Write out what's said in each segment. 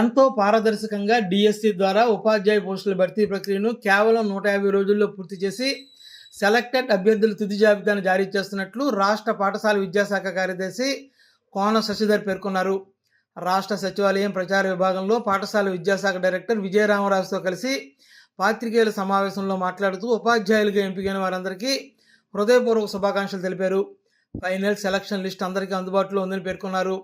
ఎంతో పారదర్శకంగా డిఎస్సి ద్వారా ఉపాధ్యాయ పోస్టుల భర్తీ ప్రక్రియను కేవలం నూట యాభై రోజుల్లో పూర్తి చేసి సెలెక్టెడ్ అభ్యర్థుల తుది జాబితాను జారీ చేస్తున్నట్లు రాష్ట్ర పాఠశాల విద్యాశాఖ కార్యదర్శి కోన శశిధర్ పేర్కొన్నారు. రాష్ట్ర సచివాలయం ప్రచార విభాగంలో పాఠశాల విద్యాశాఖ డైరెక్టర్ విజయరామరాజుతో కలిసి పాత్రికేయుల సమావేశంలో మాట్లాడుతూ ఉపాధ్యాయులుగా ఎంపికైన వారందరికీ హృదయపూర్వక శుభాకాంక్షలు తెలిపారు. ఫైనల్ సెలక్షన్ లిస్ట్ అందరికీ అందుబాటులో ఉందని పేర్కొన్నారు.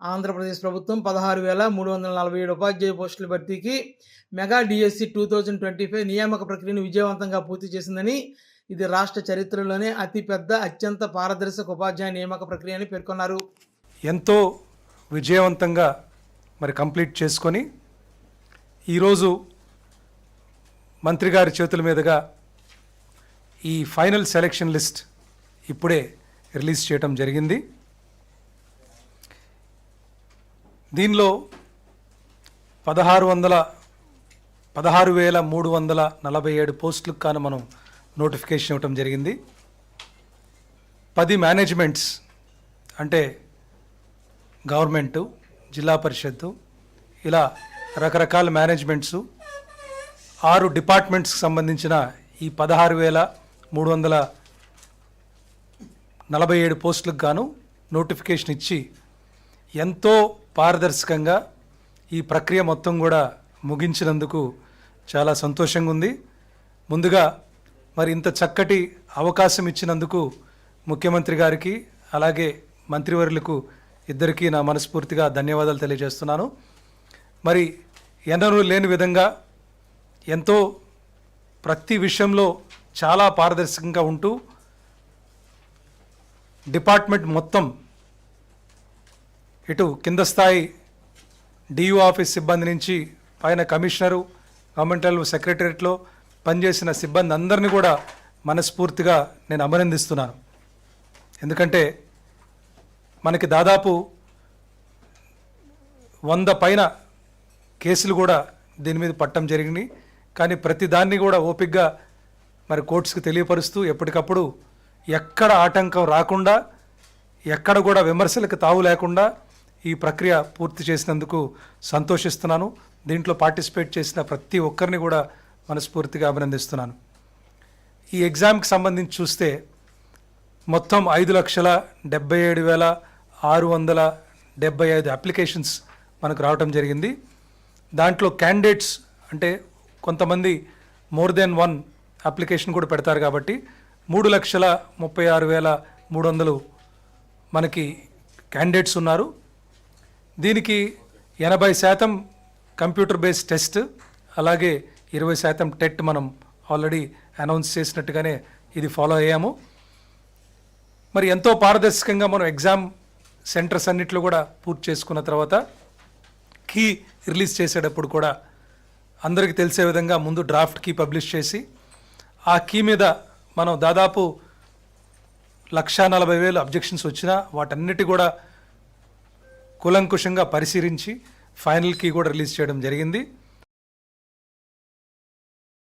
ఆంధ్రప్రదేశ్ ప్రభుత్వం పదహారు వేల మూడు వందల నలభై ఏడు ఉపాధ్యాయ పోస్టుల భర్తీకి mega DSC two thousand twenty five నియామక ప్రక్రియను విజయవంతంగా పూర్తి చేసిందని ఇది రాష్ట్ర చరిత్రలోనే అతిపెద్ద అత్యంత పారదర్శక ఉపాధ్యాయ నియామక ప్రక్రియ అని పేర్కొన్నారు. ఎంతో విజయవంతంగా మరి కంప్లీట్ చేసుకొని ఈరోజు మంత్రి గారి చేతుల మీదుగా ఈ ఫైనల్ సెలెక్షన్ లిస్ట్ ఇప్పుడే రిలీజ్ చేయటం జరిగింది. దీనిలో పదహారు వందల పదహారు వేల మూడు వందల నలభై ఏడు పోస్టులకు కాను మనం నోటిఫికేషన్ ఇవ్వటం జరిగింది. పది మేనేజ్మెంట్స్ అంటే గవర్నమెంటు జిల్లా పరిషత్తు ఇలా రకరకాల మేనేజ్మెంట్స్ ఆరు డిపార్ట్మెంట్స్కి సంబంధించిన ఈ పదహారు వేల మూడు వందల నలభై ఏడు పోస్టులకు గాను నోటిఫికేషన్ ఇచ్చి ఎంతో పారదర్శకంగా ఈ ప్రక్రియ మొత్తం కూడా ముగించినందుకు చాలా సంతోషంగా ఉంది. ముందుగా మరి ఇంత చక్కటి అవకాశం ఇచ్చినందుకు ముఖ్యమంత్రి గారికి అలాగే మంత్రివర్యులకు ఇద్దరికీ నా మనస్ఫూర్తిగా ధన్యవాదాలు తెలియజేస్తున్నాను. మరి ఎన్నరూ లేని విధంగా ఎంతో ప్రతి విషయంలో చాలా పారదర్శకంగా ఉంటూ డిపార్ట్మెంట్ మొత్తం ఇటు కింద స్థాయి డియూ ఆఫీస్ సిబ్బంది నుంచి పైన కమిషనరు గవర్నమెంటల్ సెక్రటరియట్లో పనిచేసిన సిబ్బంది అందరినీ కూడా మనస్ఫూర్తిగా నేను అభినందిస్తున్నాను. ఎందుకంటే మనకి దాదాపు వంద పైన కేసులు కూడా దీని మీద పట్టడం జరిగింది. కానీ ప్రతి దాన్ని కూడా ఓపిక్గా మరి కోర్ట్స్కి తెలియపరుస్తూ ఎప్పటికప్పుడు ఎక్కడ ఆటంకం రాకుండా ఎక్కడ కూడా విమర్శలకు తావు లేకుండా ఈ ప్రక్రియ పూర్తి చేసినందుకు సంతోషిస్తున్నాను. దీంట్లో పార్టిసిపేట్ చేసిన ప్రతి ఒక్కరిని కూడా మనస్ఫూర్తిగా అభినందిస్తున్నాను. ఈ ఎగ్జామ్కి సంబంధించి చూస్తే మొత్తం ఐదు లక్షల డెబ్బై ఏడు వేల ఆరు వందల డెబ్బై ఐదు అప్లికేషన్స్ మనకు రావటం జరిగింది. దాంట్లో క్యాండిడేట్స్ అంటే కొంతమంది మోర్ దెన్ వన్ అప్లికేషన్ కూడా పెడతారు కాబట్టి మూడు లక్షల ముప్పై ఆరు వేల మూడు వందలు మనకి క్యాండిడేట్స్ ఉన్నారు. దీనికి ఎనభై శాతం కంప్యూటర్ బేస్డ్ టెస్ట్ అలాగే ఇరవై శాతం టెట్ మనం ఆల్రెడీ అనౌన్స్ చేసినట్టుగానే ఇది ఫాలో అయ్యాము. మరి ఎంతో పారదర్శకంగా మనం ఎగ్జామ్ సెంటర్స్ అన్నిట్లో కూడా పూర్తి చేసుకున్న తర్వాత కీ రిలీజ్ చేసేటప్పుడు కూడా అందరికీ తెలిసే విధంగా ముందు డ్రాఫ్ట్ కీ పబ్లిష్ చేసి ఆ కీ మీద మనం దాదాపు లక్షా నలభై వేలు అబ్జెక్షన్స్ వచ్చినా వాటన్నిటి కూడా కూలంకుషంగా పరిశీలించి ఫైనల్కి కూడా రిలీజ్ చేయడం జరిగింది.